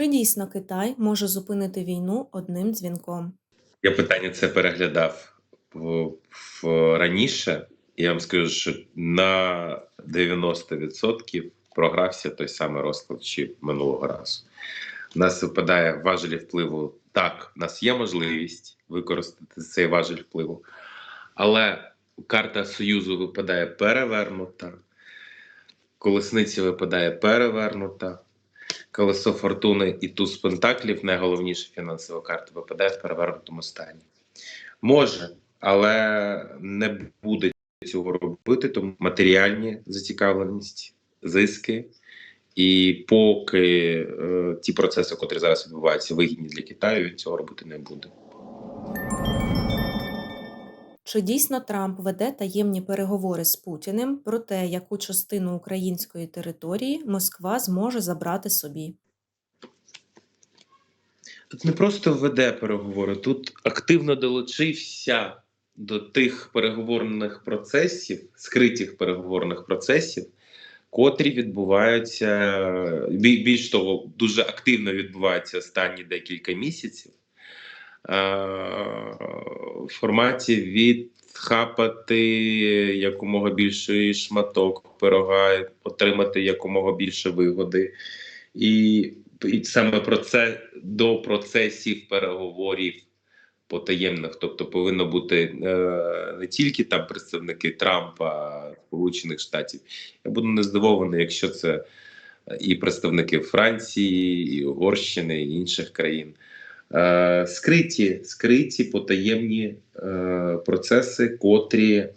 Чи дійсно Китай може зупинити війну одним дзвінком? Я питання це переглядав в, в раніше. Я вам скажу, що на 90% програвся той самий розклад, чи минулого разу. У нас випадає важелі впливу. Так, у нас є можливість використати цей важель впливу, але карта Союзу випадає перевернута, колесниця випадає перевернута, колесо фортуни і туз пентаклів, найголовніша фінансова карта, випадає в перевернутому стані. Може, але не буде цього робити, тому матеріальні зацікавленість, зиски. І поки е, ті процеси, котрі зараз відбуваються, вигідні для Китаю, він цього робити не буде. Чи дійсно Трамп веде таємні переговори з Путіним про те, яку частину української території Москва зможе забрати собі? Тут не просто веде переговори, тут активно долучився до тих переговорних процесів, скритих переговорних процесів, котрі відбуваються більш того, дуже активно відбуваються останні декілька місяців. Е, форматі відхапати якомога більший шматок пирога, отримати якомога більше вигоди. І, і саме про це до процесів переговорів потаємних, тобто повинно бути е, не тільки там представники Трампа, Сполучених Штатів. Я буду не здивований, якщо це і представники Франції, і Угорщини, і інших країн. Е, скриті, скриті потаємні е, процеси, котрі е,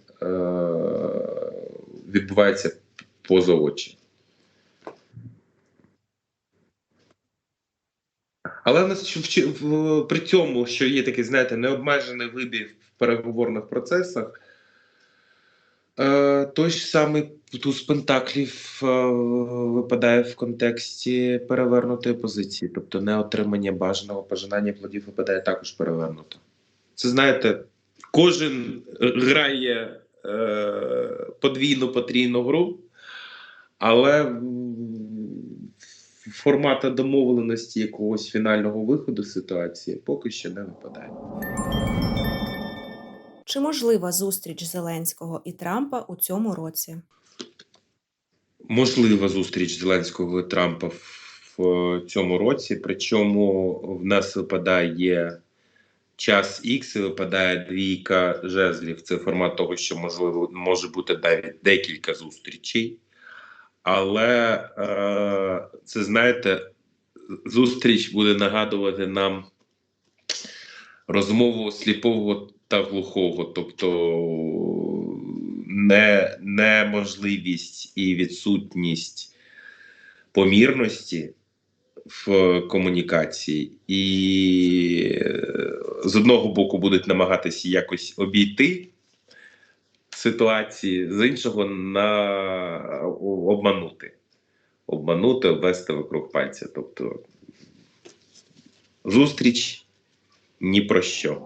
відбуваються поза очі. Але в нас в, при цьому, що є такий, знаєте, необмежений вибір в переговорних процесах, той ж самий туз пентаклів е, випадає в контексті перевернутої позиції, тобто неотримання бажаного пожинання плодів випадає також перевернуто. Це знаєте, кожен грає е, подвійну потрійну гру, але формата домовленості якогось фінального виходу з ситуації поки що не випадає. Чи можлива зустріч Зеленського і Трампа у цьому році? Можлива зустріч Зеленського і Трампа в цьому році. Причому в нас випадає час Х і випадає двійка жезлів. Це формат того, що можливо може бути навіть декілька зустрічей. Але е, це знаєте, зустріч буде нагадувати нам розмову сліпого та глухого, тобто не, неможливість і відсутність помірності в комунікації, і е, з одного боку будуть намагатися якось обійти ситуації, з іншого на обманути. Обманути, обвести вокруг пальця. Тобто зустріч ні про що.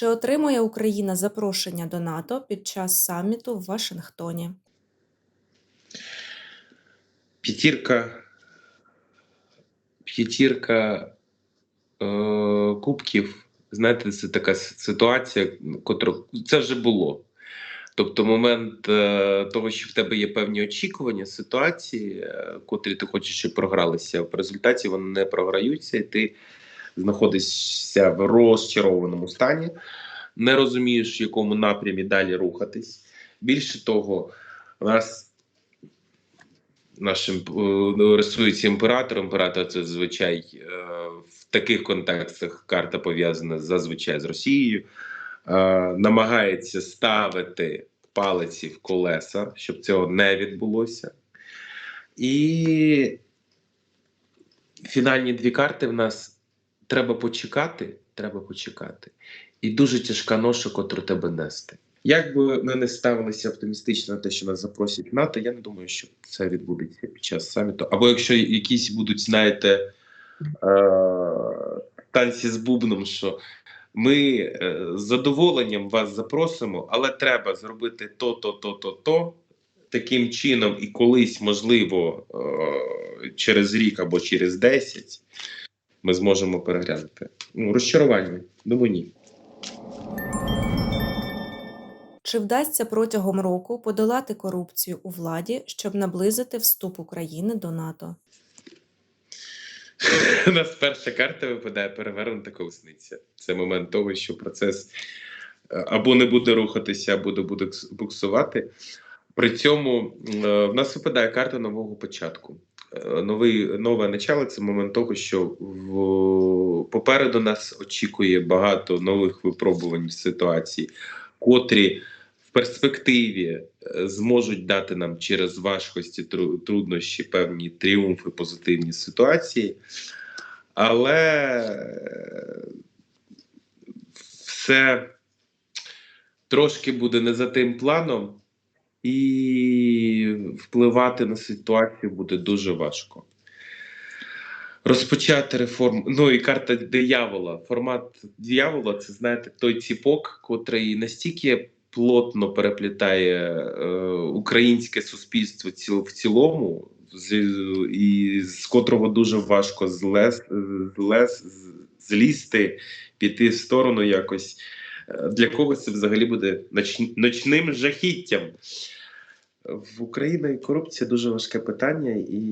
Чи отримує Україна запрошення до НАТО під час саміту в Вашингтоні? П'ятірка. П'ятірка е, кубків. Знаєте, це така ситуація, котра це вже було. Тобто, момент е, того, що в тебе є певні очікування, ситуації, е, котрі ти хочеш, щоб програлися. В результаті вони не програються, і ти знаходишся в розчарованому стані, не розумієш, в якому напрямі далі рухатись. Більше того, нас нашим е, рисується імператор. Імператор це зазвичай е, в таких контекстах карта пов'язана зазвичай з Росією. Е, намагається ставити палиці в колеса, щоб цього не відбулося. І фінальні дві карти в нас треба почекати. Треба почекати. І дуже тяжка ноша, котру тебе нести. Як би ми не ставилися оптимістично на те, що нас запросять НАТО, я не думаю, що це відбудеться під час саміту. Або якщо якісь будуть, знаєте, е- танці з бубном, що ми е, з задоволенням вас запросимо, але треба зробити то, то, то, то, то. таким чином і колись, можливо, е, через рік або через 10 ми зможемо переглянути. Ну, розчарування. Думаю, ні. Чи вдасться протягом року подолати корупцію у владі, щоб наблизити вступ України до НАТО? У нас перша карта випадає перевернута колесниця. Це момент того, що процес е, або не буде рухатися, або буде буксувати. При цьому е, в нас випадає карта нового початку. Новий, нове начало це момент того, що в, попереду нас очікує багато нових випробувань ситуації, котрі в перспективі е, зможуть дати нам через важкості, труднощі, певні тріумфи, позитивні ситуації. Але е, все трошки буде не за тим планом, і впливати на ситуацію буде дуже важко. Розпочати реформу. Ну і карта диявола. Формат диявола це, знаєте, той ціпок, котрий настільки плотно переплітає е, українське суспільство ціл, в цілому, з, і з котрого дуже важко злез, злез, злізти, піти в сторону якось. Для когось це взагалі буде ноч, ночним жахіттям. В Україні корупція дуже важке питання, і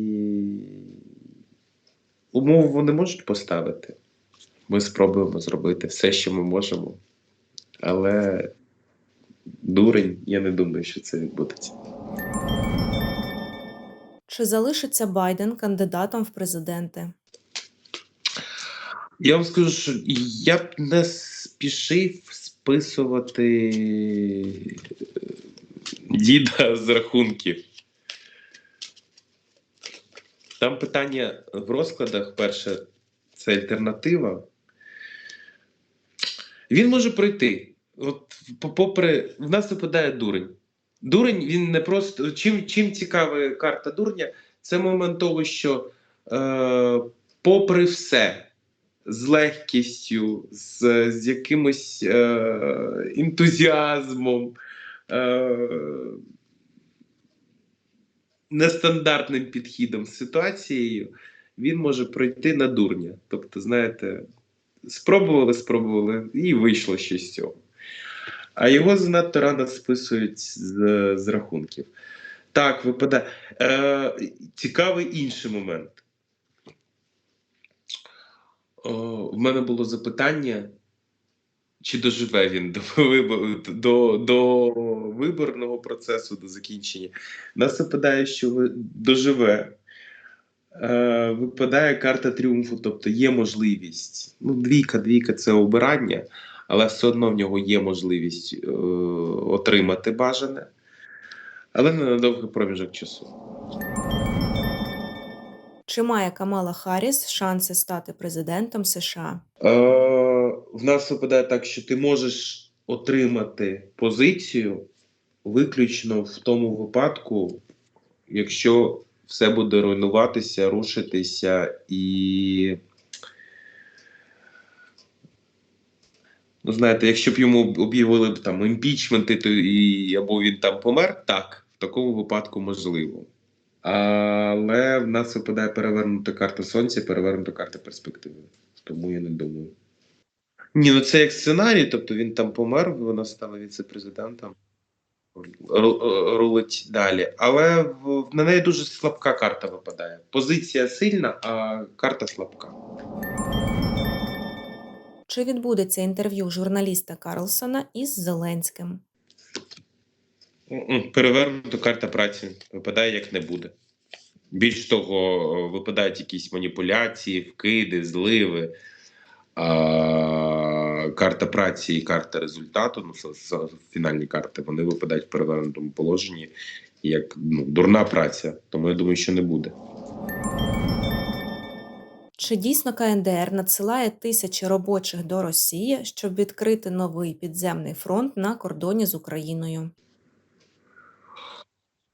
умови вони можуть поставити. Ми спробуємо зробити все, що ми можемо. Але дурень, я не думаю, що це відбудеться. Чи залишиться Байден кандидатом в президенти? Я вам скажу, що я б не спішив списувати діда з рахунків. Там питання в розкладах: перше, це альтернатива. Він може пройти. От, попри, в нас випадає дурень. Дурень, він не просто. Чим, чим цікава карта дурня, це момент того, що е, попри все, з легкістю, з, з якимось е, ентузіазмом, е, нестандартним підхідом з ситуацією, він може пройти на дурня. Тобто, знаєте, спробували, спробували, і вийшло щось з цього. А його занадто рано списують з, з рахунків. Так, випадає. Е, цікавий інший момент. О, в мене було запитання, чи доживе він до, до, до виборного процесу, до закінчення. Нас випадає, що доживе. Е, випадає карта тріумфу, тобто є можливість. Ну, двійка, двійка це обирання, але все одно в нього є можливість е, отримати бажане, але не на довгий проміжок часу. Чи має Камала Харріс шанси стати президентом США? Е, в нас випадає так, що ти можеш отримати позицію виключно в тому випадку, якщо все буде руйнуватися, рушитися і. Ну, знаєте, якщо б йому об'явили б там імпічменти, то і або він там помер, так, в такому випадку можливо. Але в нас випадає перевернута карта сонця, перевернута карта перспективи. Тому я не думаю. Ні, ну це як сценарій, тобто він там помер, вона стала віце-президентом. Рулить далі. Але в- на неї дуже слабка карта випадає. Позиція сильна, а карта слабка. Чи відбудеться інтерв'ю журналіста Карлсона із Зеленським? М-м, Перевернута карта праці випадає як не буде. Більш того, випадають якісь маніпуляції, вкиди, зливи. А, карта праці і карта результату, ну, фінальні карти, вони випадають в перевернутому положенні як ну, дурна праця. Тому я думаю, що не буде. Чи дійсно КНДР надсилає тисячі робочих до Росії, щоб відкрити новий підземний фронт на кордоні з Україною?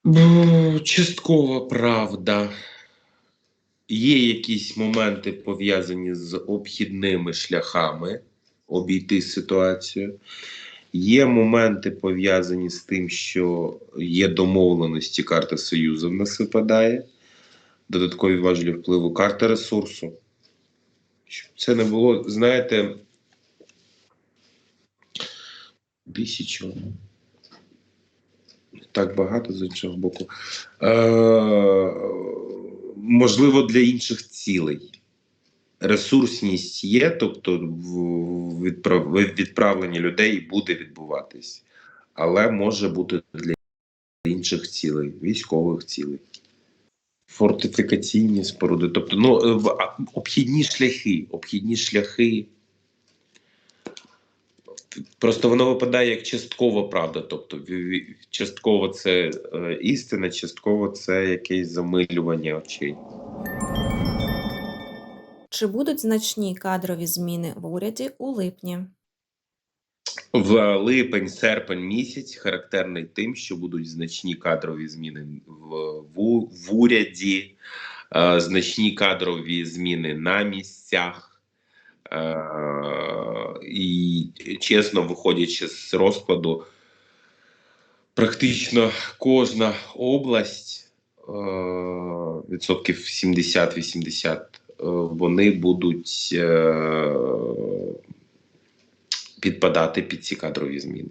Ну, Часткова правда. Є якісь моменти пов'язані з обхідними шляхами обійти ситуацію. Є моменти пов'язані з тим, що є домовленості, карта Союзу в нас випадає, додаткові важелі впливу, карта ресурсу. Щоб це не було, знаєте, тисячу. Так багато з іншого боку. Е, можливо, для інших цілей. Ресурсність є, тобто відправлення людей буде відбуватись, але може бути для інших цілей, військових цілей. Фортифікаційні споруди, тобто ну, е, обхідні шляхи, обхідні шляхи. Просто воно випадає як часткова правда. Тобто, частково це е, істина, частково це якесь замилювання очей. Чи будуть значні кадрові зміни в уряді у липні? В липень-серпень місяць характерний тим, що будуть значні кадрові зміни в, в, в уряді, е, значні кадрові зміни на місцях. Е, і чесно, виходячи з розкладу, практично кожна область, е, відсотків 70-80, е, вони будуть підпадати під ці кадрові зміни.